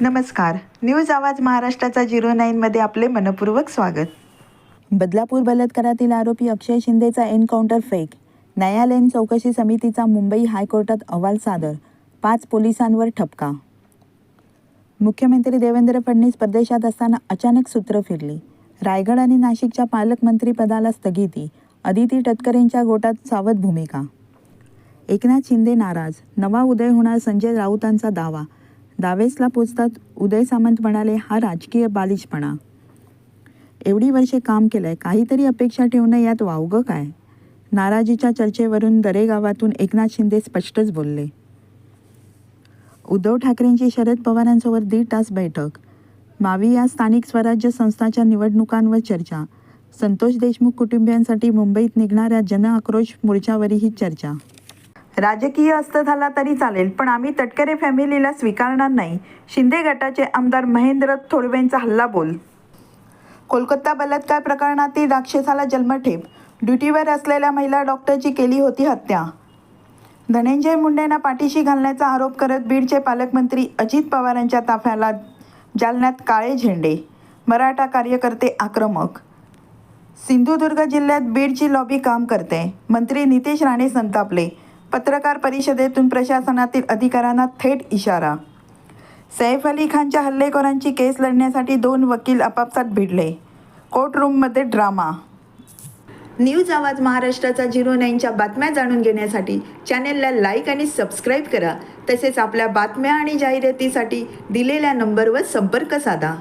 नमस्कार. न्यूज आवाज महाराष्ट्राचा झिरो नाईनमध्ये आपले मनपूर्वक स्वागत. बदलापूर बलात्कारातील आरोपी अक्षय शिंदेचा एन्काउंटर फेक. न्यायालयीन चौकशी समितीचा मुंबई हायकोर्टात अहवाल सादर. पाच पोलिसांवर ठपका. मुख्यमंत्री देवेंद्र फडणवीस परदेशात असताना अचानक सूत्र फिरली. रायगड आणि नाशिकच्या पालकमंत्रीपदाला स्थगिती. अदिती टटकरेंच्या गोटात सावध भूमिका. एकनाथ शिंदे नाराज. नवा उदय होणार संजय राऊतांचा दावा. दावेसला पोचतात उदय सामंत म्हणाले हा राजकीय बालिशपणा. एवढी वर्षे काम केलंय काहीतरी अपेक्षा ठेवणं यात वावगं काय? नाराजीच्या चर्चेवरून दरेगावातून एकनाथ शिंदे स्पष्टच बोलले. उद्धव ठाकरेंची शरद पवारांसोबत दीड तास बैठक. मावी या स्थानिक स्वराज्य संस्थाच्या निवडणुकांवर चर्चा. संतोष देशमुख कुटुंबियांसाठी मुंबईत निघणाऱ्या जनआक्रोश मोर्चावरही चर्चा. राजकीय अस्त झाला तरी चालेल पण आम्ही तटकरे फॅमिलीला स्वीकारणार नाही. शिंदे गटाचे आमदार महेंद्र थोडवेंचा हल्ला बोल. कोलकाता बलात्कार प्रकरणातील राक्षसाला जन्मठेप. ड्युटीवर असलेल्या महिला डॉक्टरची केली होती हत्या. धनंजय मुंडेंना पाठीशी घालण्याचा आरोप करत बीडचे पालकमंत्री अजित पवारांच्या ताफ्याला जालन्यात काळे झेंडे. मराठा कार्यकर्ते आक्रमक. सिंधुदुर्ग जिल्ह्यात बीडची लॉबी काम करते. मंत्री नितेश राणे संतापले. पत्रकार परिषदेतून प्रशासनातील अधिकाऱ्यांना थेट इशारा. सैफ अली खानच्या हल्लेखोरांची केस लढण्यासाठी दोन वकील आपापसात भिडले. कोर्टरूममध्ये ड्रामा. न्यूज आवाज महाराष्ट्राचा झिरो नाईनच्या बातम्या जाणून घेण्यासाठी चॅनेलला लाईक आणि सबस्क्राईब करा. तसेच आपल्या बातम्या आणि जाहिरातीसाठी दिलेल्या नंबरवर संपर्क साधा.